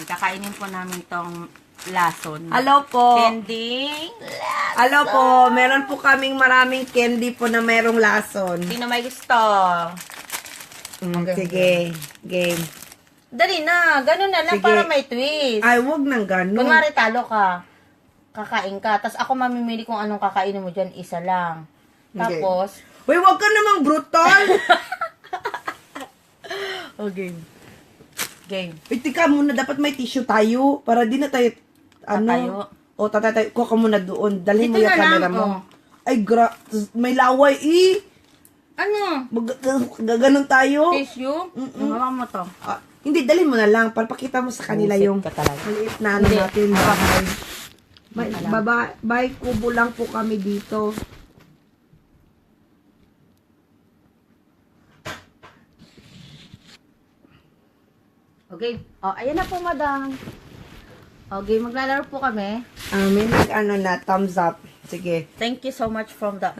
Yan, kakainin po namin tong lason. Hello po. Kending lason. Hello po. Meron po kaming maraming candy po na merong lason. Sino may gusto? Mm, sige. Game. Dali na, ganun na lang Sige. para may twist. Ay, wag nang ganun. Kunwari talo ka, kakain ka, tapos ako mamimili kung anong kakainin mo dyan, isa lang. Okay. Tapos, Uy, wag ka namang brutal. oh, game. Uy, tika muna. Dapat may tissue tayo. Para di na tayo, ano. Tatayo. O, tatay tayo. Kuha ka muna doon. Dalhin mo Dito yung na lang, camera mo. oh. Ay, gra... May laway, eh. Ano? Mag- gaganon tayo. Tissue? Hawakan mo to. Ah, hindi, dalhin mo na lang. Para pakita mo sa kanila Buset yung ka talaga. maliit na ano Hindi. natin. Bahay. May, baba, bahay kubo lang po kami dito. Okay. Oh, ayan na po, madam. Okay, maglalaro po kami. Ah, may nag ano na, thumbs up. Sige. Thank you so much from the...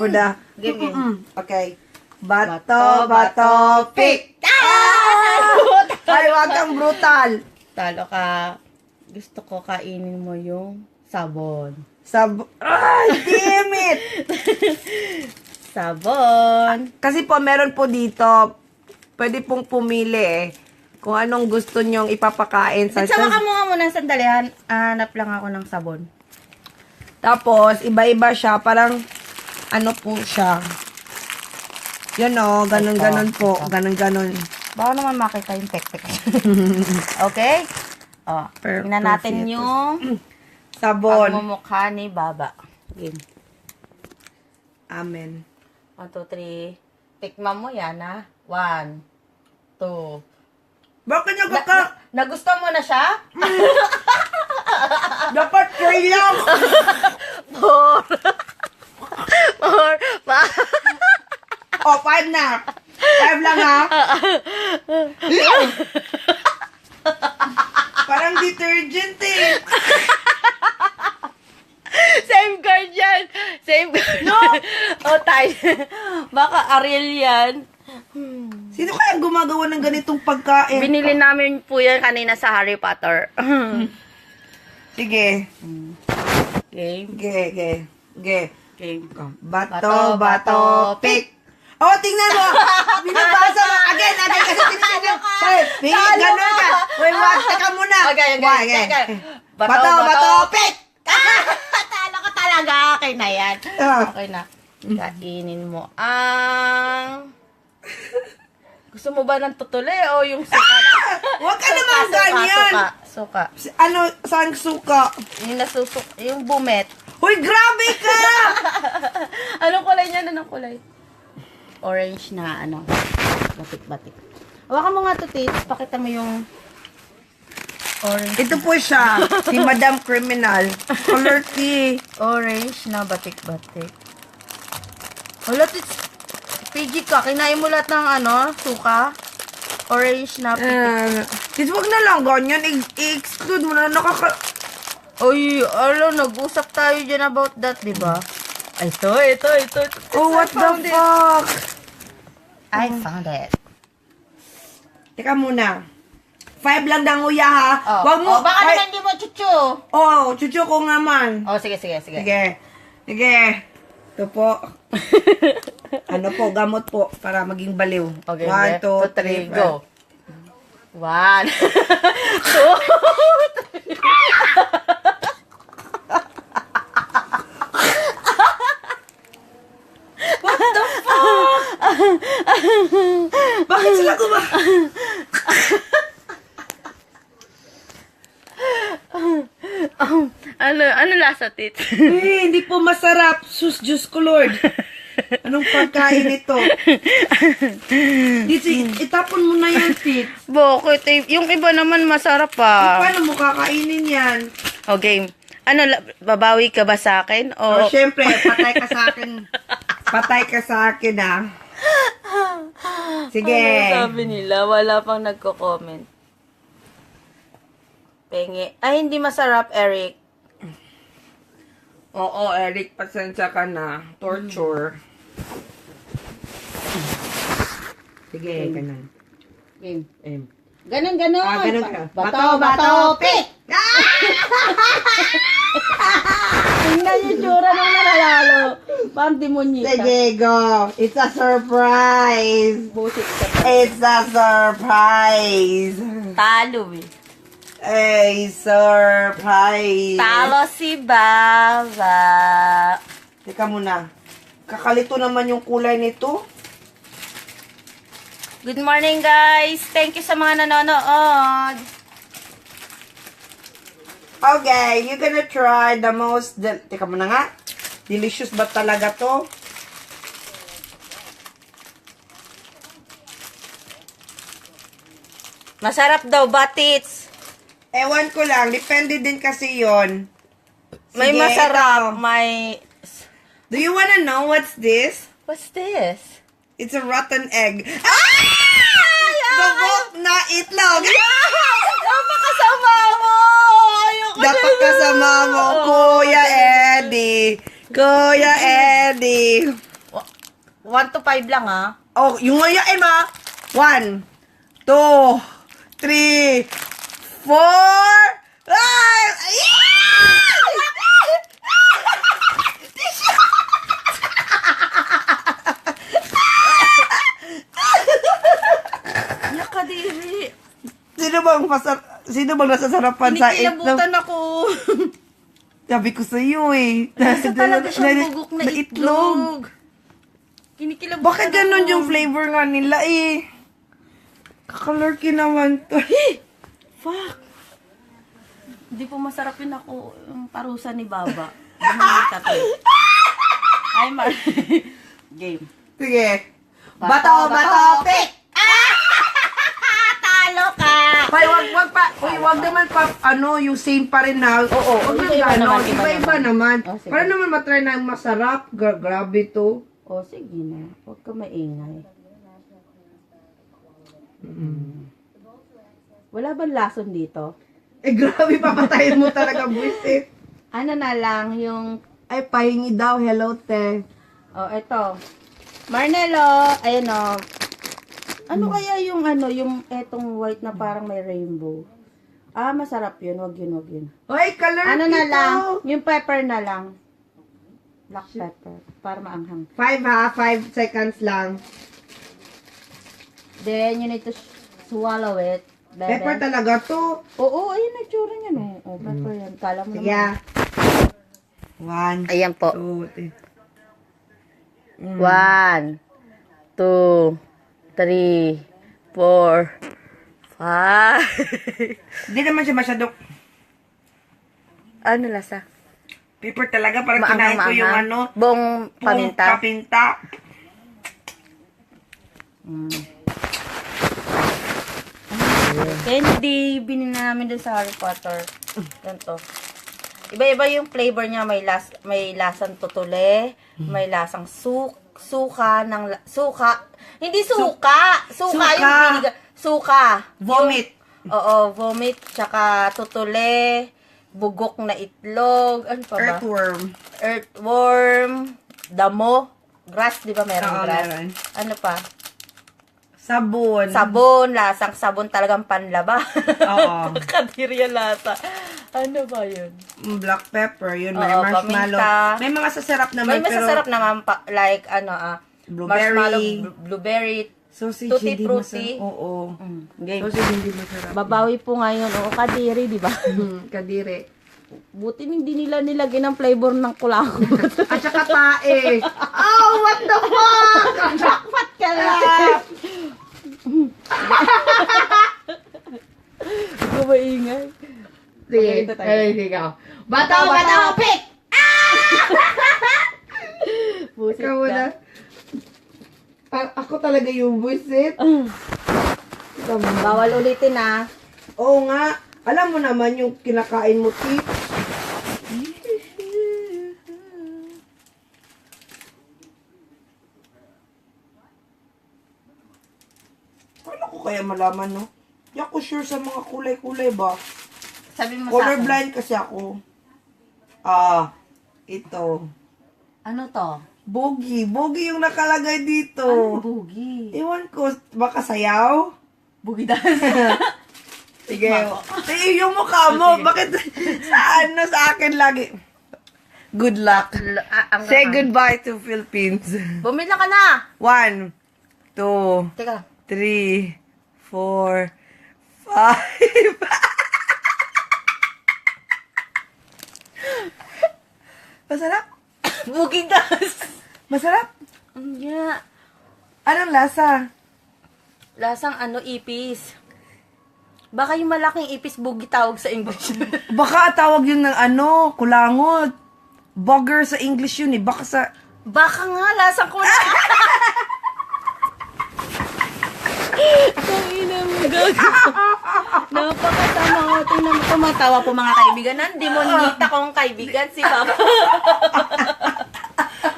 For the... Game, game. Mm-mm. Okay. Bato, Bato, bato, pick! Ay, wag kang brutal. Talo ka. Gusto ko kainin mo yung sabon. Sab... Ay, damn it! Sabon. Kasi po, meron po dito, pwede pong pumili eh, kung anong gusto nyong ipapakain sa... Nagsama ka muna muna sandali. Han- Hanap lang ako ng sabon. Tapos, iba-iba siya, parang, ano po siya. Yun o, ganun-ganun Ito, po, ganun-ganun. Baka naman makita yung pek-pek. okay? Oh, Per- tingnan natin perfect. yung Sabon. pagmumukha ni Baba. Game. Amen. One, two, three. Tikman mo yan, ha? One, two. Bakit Na, kaka... na, nagustuhan mo na siya? Dapat try lang! Four. Four. Five. oh, five na. Five lang ha. Parang detergent eh. Same yan. Same card. No! oh, tayo. Baka Ariel yan. Sino kaya gumagawa ng ganitong pagkain? Binili namin po yan kanina sa Harry Potter. Sige. Game. Ge, ge, ge. Game. Bato, Bato, bato, pick. Oh, tingnan mo. Binabasa mo. Again, again. Kasi tinitignan. Hey, pick. Ganun ka. Wait, wag. Teka muna. Okay, okay. Wag, okay. Bato, Bato, bato, pick. Talo ka talaga. Okay na yan. Ah. Okay na. Kainin mo ang... Gusto mo ba ng tutuli o yung suka na? Huwag ka naman suka, ganyan. Suka, suka. Ano, saan suka? Yung nasusuk, yung bumet. Hoy, grabe ka! Anong kulay niya? Anong kulay? Orange na ano. Batik-batik. Hawakan mo nga to, Tits. Pakita mo yung orange. Ito po siya, si Madam Criminal. Color key. Orange na batik-batik. Wala, Tits. PG ka. Kinain mo lahat ng ano, suka. Orange na pitik. Uh, sis, wag na lang ganyan. I-exclude mo na. Nakaka... Oy, alo, nag-usap tayo dyan about that, di ba? Ay, ito, ito, ito. ito. Oh, what the it. fuck? I found it. Teka muna. Five lang daw nguya ha. Oh, Wag mo. oh, baka naman di mo chuchu. Oh, chuchu ko nga man. Oh, sige, sige, sige. Sige. Sige. Ito po. ano po, gamot po para maging baliw. Okay, One, two, three, go. One, two, Bakit sila kuma... ano, ano lasa, tit? eh, hindi po masarap. Sus, Diyos ko, Lord. Anong pagkain ito? Dito, itapon mo na yan, Tit. Bakit? Eh, Yung iba naman masarap pa. Paano mo kakainin yan? Okay. Ano, la- babawi ka ba sa akin? Oh, O, syempre, patay ka sa akin. Patay ka sa akin, ah. Sige. Ano sabi nila? Wala pang nagko-comment. Pengi. Ay, hindi masarap, Eric. Oo, Eric, pasensya ka na. Torture. Sige, ganun. Game. Em. Ganon, ganon. Ah, ganon ka. Bato, bato, pick! Tingnan yung tsura ng nanalalo. Pang demonyita. Sige, go. It's a surprise. Busit ka. It's a surprise. Talo eh. A surprise. Talo si Baba. Teka muna. Kakalito naman yung kulay nito. Good morning guys. Thank you sa mga nanonood. Okay, you're gonna try the most... Del- Teka muna nga. Delicious ba talaga to? Masarap daw batits. Ewan ko lang. Depende din kasi yon. May Sige, masarap, ikaw. may... Do you wanna know what's this? What's this? It's a rotten egg. Ah! Gabok na itlog! Napakasama mo! Ayoko Dapat kasama mo, Kuya Eddie. Kuya Eddie. 1 to 5 lang ah. Oh, yung ngayon ma. One, two, three, four. Ay! Nakadiri. Sino bang masar Sino bang nasasarapan sa itlog? Kinikilabutan ako. Sabi ko sa iyo eh. Isa talaga siyang bugok na na itlog. Kinikilabutan Bakit ganun ako. yung flavor nga nila eh? Kakalurky naman to. Fuck. Hindi po masarap yun ako yung parusa ni Baba. Bumalik ka to. Ay, Mar. Game. Sige. Bato, Bato, bato, pick! Talo ka! Pay, wag, wag pa, uy, wag naman pa, ano, yung same pa rin na. Oo, wag na ganon, naman, iba iba-iba naman. Oh, sige. Para naman matry na masarap, Gra- grabe to. O, sige na. Huwag ka maingay. Wala bang lason dito? Eh, grabe, papatayin mo talaga, buwisit. Ano na lang, yung... Ay, pahingi daw, hello, te. O, eto. Marnelo, ayun o. Ano Hmm. kaya yung ano, yung etong white na parang may rainbow? Ah, masarap yun. Wag yun, wag yun. Uy, color Ano na ito. lang, yung pepper na lang. Black pepper. Para maanghang. Five ha, five seconds lang. Then, you need to swallow it. Bebe. Pepper talaga to. Oo, ayun na tsura niya, no? Oh, pepper yan. Kala mo naman. One, Ayan po. two, three. One, two, three, four, five. Hindi naman siya masyado ano lasa? pepper talaga. Parang Maanghang, kinain ko yung maanghang. ano, Bong buong paminta. Paminta. Kaya hindi binili namin dun sa Harry Potter. Ganito. Iba-iba yung flavor niya. May, las, may lasang tutule, may lasang suk, suka, ng, suka. Hindi suka! Suka, Suka. yung biniga. Suka. Vomit. Yung- oo, vomit. Tsaka tutule, bugok na itlog. Ano pa ba? Earthworm. Earthworm, damo, grass, di ba meron Oo, grass? meron. Ano pa? Sabon. Sabon, lasang sabon talagang panlaba. Oo. Kadiri yung lasa. Ano ba yun? Mm, Black pepper, yun. May Oo, marshmallow. paminta. May mga sasarap naman, May masasarap naman pa, like ano ah, Blueberry. marshmallow, bl- blueberry, Sausage, Tutti hindi frutti. masarap. Oo. mm, game. Sausage, hindi masarap. Babawi po ngayon, oo, kadiri, di ba? Hmm, kadiri. Buti hindi nila nilagyan ng flavor ng kulakot. At saka tae. oh, what the fuck? Jackpot ka na! Ikaw maingay. Sige, Ito tayo. ay, sige ako. Bato, bato, pick! Busit Ikaw ka. wala. A- ako talaga yung buisit. Bawal ulitin ah. Oo nga. Alam mo naman yung kinakain mo, tip. Kaya malaman, no? Di ako sure sa mga kulay-kulay ba? Sabi mo sa akin. Colorblind kasi ako. Ah, ito. Ano to? Bogi. Bogi yung nakalagay dito. Ano bugi? Ewan ko, baka sayaw? Bugidas. Sige. Eh, yung mukha mo. Bakit sa ano sa akin lagi? Good luck. ang Say goodbye to Philippines. Bumila ka na. One, two, Teka three, four, five. Masarap? Bugidas. Masarap? Ang yeah. Anong lasa? Lasang ano, ipis. Baka yung malaking ipis bugi tawag sa English. Baka tawag yun ng ano, kulangot. Bugger sa English yun eh. Baka sa... Baka nga, lasang na. Ang ina mo, gago. Napakatama. Tingnan mo, tumatawa po mga kaibigan. Nandimonita kong kaibigan si Papa.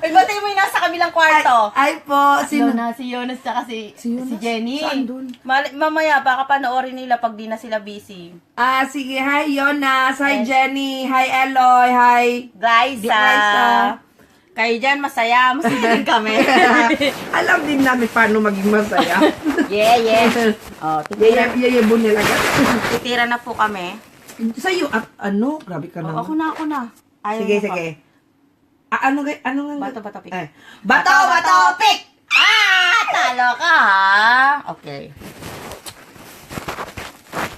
Ay, batay mo yung nasa kabilang kwarto. Ay po, sino? Sino na? Si Jonas tsaka si, Si Jonas? si Jenny. Saan dun? Mal- mamaya, baka panoorin nila pag di na sila busy. Ah, sige. Hi, Jonas. Hi, Jenny. Hi, Eloy. Hi. Glyza. Glyza. Kayo dyan, masaya. Masaya din kami. Alam din namin paano maging masaya. yeah, yeah. Oh, titira, Yaya, yayabon nila ka. titira na po kami. Sa'yo, at ano? Grabe ka Oh, naman. ako na, ako na. Ayaw Sige, sige. Ah, ano nga? Ano nga? Bato, bato, pick. Ay. Bato, bato, pick! Ah! Talo ka, ha? Okay.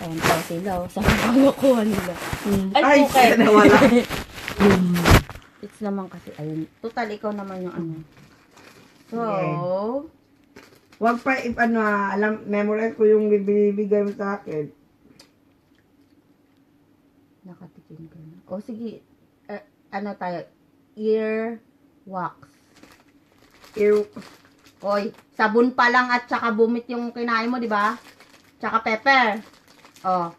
Ayan pa sila. oh. Saan ang nila? Ay, Ay, okay. nawala. It's naman kasi, ayun. Total, ikaw naman yung ano. So, Wag pa, if ano ah, alam, memorize ko yung bibigay mo sa akin. nakatikim ka na. O, sige. Eh, ano tayo? Ear wax. Ew. Oy, sabon pa lang at saka bumit yung kinain mo, di ba? Tsaka pepper. Oh.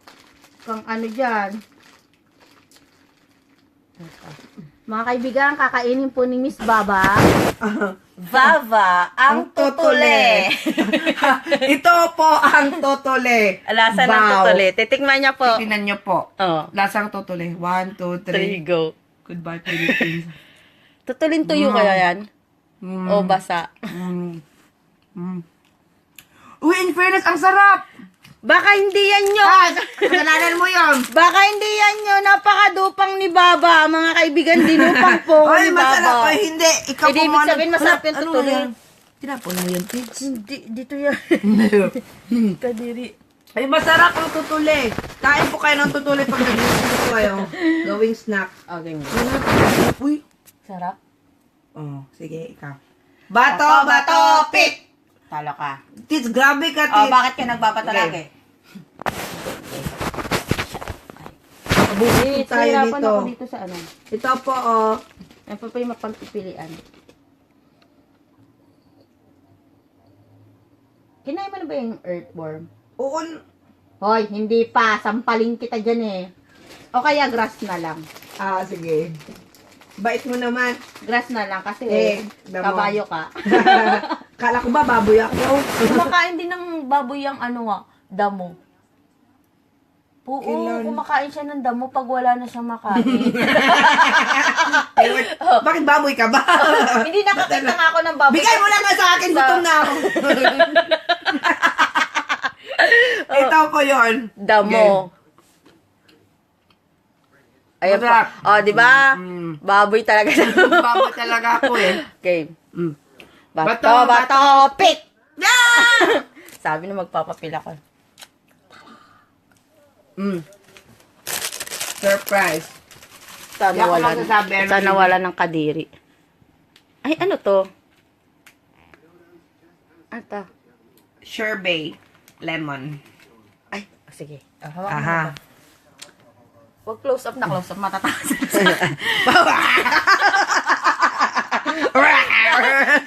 Kung ano dyan. Mga kaibigan, kakainin po ni Miss Baba. Baba, ang tutule. Ito po ang totole. Lasa ng Wow. tutule. Titikman niya po. Tingnan niyo po. Oh. Lasang totole. One, two, three. go. Goodbye, Philippines. Tutulin tuyo kaya yan? Mm. O basa? Mm. Mm. Uy, in fairness, ang sarap! Baka hindi yan yun. Ah, kasalanan mo yun. Baka hindi yan yun. Napakadupang ni Baba. Mga kaibigan, dinupang po Ay, ni masarap. Baba. Ay, hindi. Ikaw Hindi, po ibig sabihin, masarap yung Ano tutuli. yan? Tinapon mo yun, Tids. Hindi, dito yan. Kadiri. Ay, masarap ang tutuli. Kain po kayo ng tutuli pag nag-iisip kayo. Gawing snack. Okay. Uy. Sarap. Oh, sige, ikaw. Bato, bato, pick! Talo ka. Tids, grabe ka, Oh, Tids. bakit ka nagpapatalaki? Wait, tayo dito. ako dito sa ano. Ito po, oh. Yan pa pa yung mapagpipilian. Kinain mo na ba yung earthworm? Oo, Hoy, hindi pa. Sampalin kita dyan eh. O kaya grass na lang. ah, sige. Bait mo naman. Grass na lang kasi Eh, eh, damo. kabayo ka. Kala ko ba baboy ako? kumakain din ng baboy yung ano nga, damo. Oo, Kailan? kumakain siya ng damo pag wala na siyang makain. Bakit baboy ka ba? Hindi nakakita nga ako ng baboy. Bigay mo lang sa akin, gutom na ako. Ito po yun. Damo. Ayan Masarap. pa. Oh, di ba? Mm. Baboy talaga. Baboy talaga ako eh. okay. Mm. Bato, Bato, bato, pick! Ah! Sabi na magpapapila ko. Mm. Surprise. Sana Di ako wala, magsasabi, ano sana yun? wala ng kadiri. Ay, ano to? Ano to? Sherbet. Lemon. Ay, oh, sige. Oh, hawak mo Aha. Huwag close up na close up. Matataas.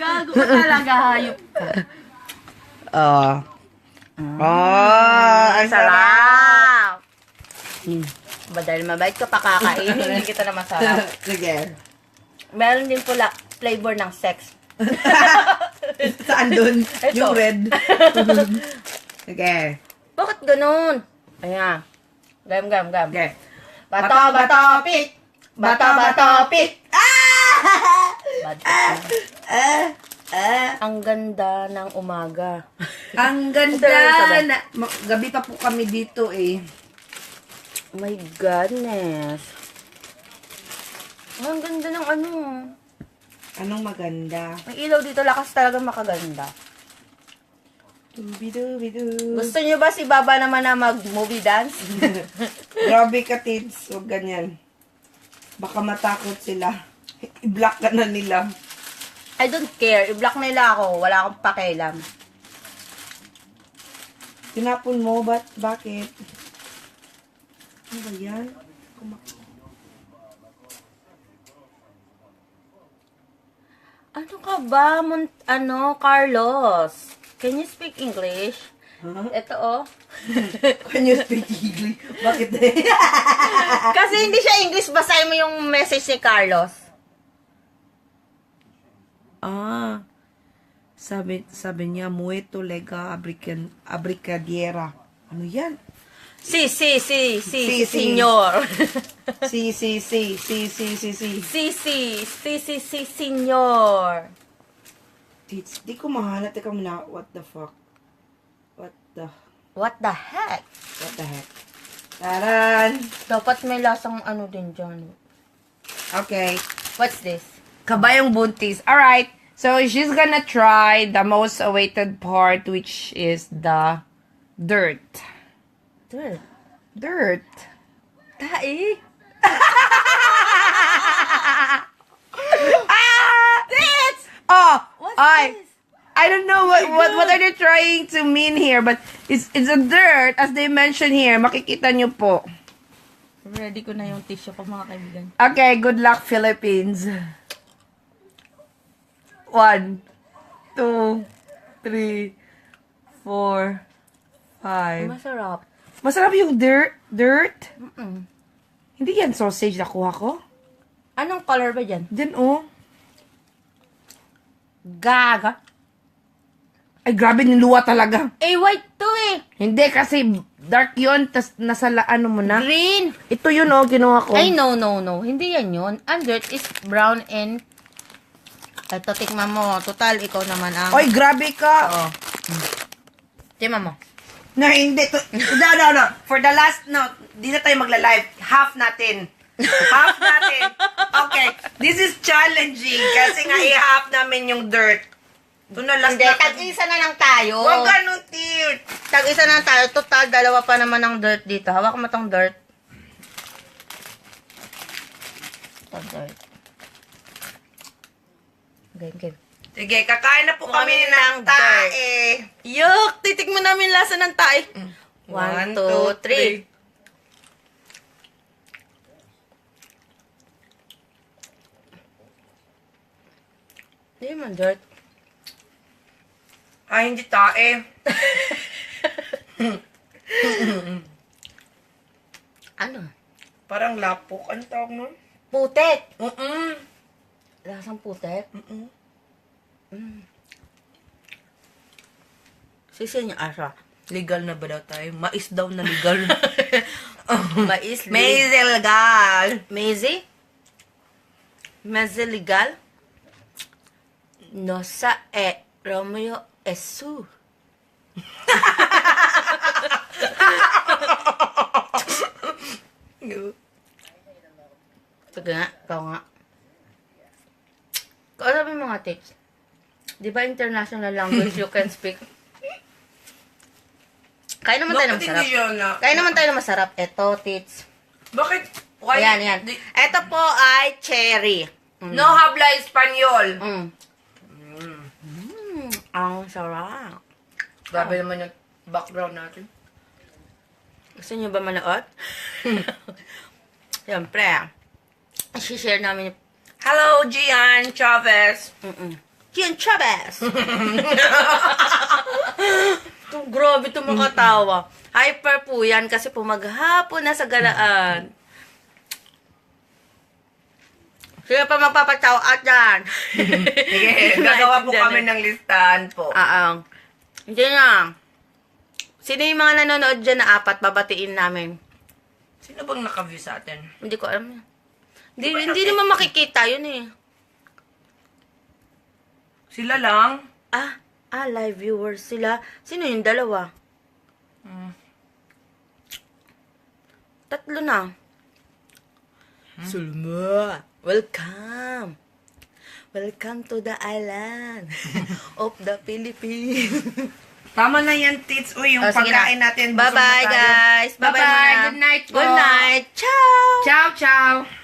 Gago ka talaga, hayop ka. Oh. Oh, ang sarap. Hmm. Ba dahil mabait ka pa kakainin, hindi kita na masarap. Sige. Meron din pula flavor ng sex. Saan dun? Ito. Yung red. Sige. Bakit ganun? Ayan. Gam, gam, gam. Okay. Bato, bato, pik! Bato, bato, pik! Ah! Bad Ah! Ah, Ang ganda ng umaga. ang ganda. Na, gabi pa po kami dito eh. My goodness. Ang ganda ng ano. Anong maganda? Ang ilaw dito lakas talaga makaganda. Dubidubidu. Gusto niyo ba si Baba naman na mag-movie dance? Grabe ka, Tids. Huwag ganyan. Baka matakot sila. I-block ka na nila. I don't care. I-block nila ako. Wala akong pakialam. Tinapon mo, ba't, bakit? Ano ba yan? Ano ka ba, Mon- ano, Carlos? Can you speak English? Huh? Ito oh. Can you speak English? Bakit? Kasi hindi siya English, basahin mo yung message ni Carlos. ah, sabi, sabi niya, mueto lega abricadiera. Ano yan? Si, si, si, si, si, Si, si. senyor. Si, si, si, si, si, si, si. si, si, si, si, si, senyor. Tits, di ko mahanap. Teka muna, what the fuck? What the, What the heck? what the heck? Taran! Dapat may lasang ano din dyan. Okay. What's this? Kabayong buntis. Alright. So, she's gonna try the most awaited part, which is the dirt. Dirt. Dirt. Tae. Ah! This! Oh! What's I, this? I don't know what, what what are they trying to mean here, but it's it's a dirt, as they mention here. Makikita nyo po. Ready ko na yung tissue ko mga kaibigan. Okay, good luck, Philippines. One, two, three, four, five. Masarap. Masarap yung dirt. Dirt? Mm-mm. Hindi yan sausage na kuha ko. Anong color ba dyan? Then, oh. Gaga. Ay, grabe, niluwa talaga. Eh, white to eh. Hindi, kasi dark yun, tas nasa la, ano mo na. Green. Ito yun, oh, kinuha ko. Ay, no, no, no. Hindi yan yun. Ang dirt is brown and... Ito, tikman mo. Total, ikaw naman ang... Oy, grabe ka. Oo. Tikman mo. Na, hindi. To, no, no, no. For the last, no, di na tayo magla-live. Half natin. Half natin. Okay. This is challenging kasi nga i-half namin yung dirt. Ito na last Hindi, na. tag-isa na lang tayo. Huwag ganun, tir. Tag-isa na lang tayo. Total, dalawa pa naman ang dirt dito. Hawak mo tong dirt. Ito, dirt. Game, game. Sige, kakain na po kami Kami ng ng tae. Yuck! Titikman namin lasa ng tae. One, two, three. Hindi man dirt. Ay, hindi tae. Ano? Parang lapok. Ano tawag nun? Putek! Mm-mm. Lasang putek? Mm-mm. Sisi niya asa. Legal na ba daw tayo? Mais daw na legal. Mais Mais legal. Maisie? Maisie legal? No sa e Romeo Esu. Sige nga, ikaw nga. Ba yung mga tips? Di ba international language you can speak? Kaya naman tayo ng Bakit masarap. hindi yun na? Kaya naman tayo ng masarap. Ito, tips. Bakit? Why? Ayan, ayan. Di- Ito po ay cherry. Mm. No habla espanyol. Mm. Mm, ang sarap. Grabe naman yung background natin. Gusto niyo ba manood? Siyempre, i-share namin yung... Hello, Gian Chavez. Mm-mm. Gian Chavez! Ito, grabe ito makatawa. Hyper po yan kasi po maghapon na sa galaan. Sino pa magpapachow out dyan? Sige, gagawa po kami ng listahan po. Ah, ah. Hindi na. Sino yung mga nanonood dyan na apat, babatiin namin. Sino bang naka-view sa atin? Hindi ko alam. Hindi, hindi naman makikita yun eh. Sila lang? Ah, ah, live viewers sila. Sino yung dalawa? Tatlo na. Sulma, welcome. Welcome to the island of the Philippines. Tama na yan, tits. Uy, yung Oh, sige na. pagkain natin. Bye-bye, guys. Bye-bye. Good night po. Good night. Ciao. Ciao, ciao.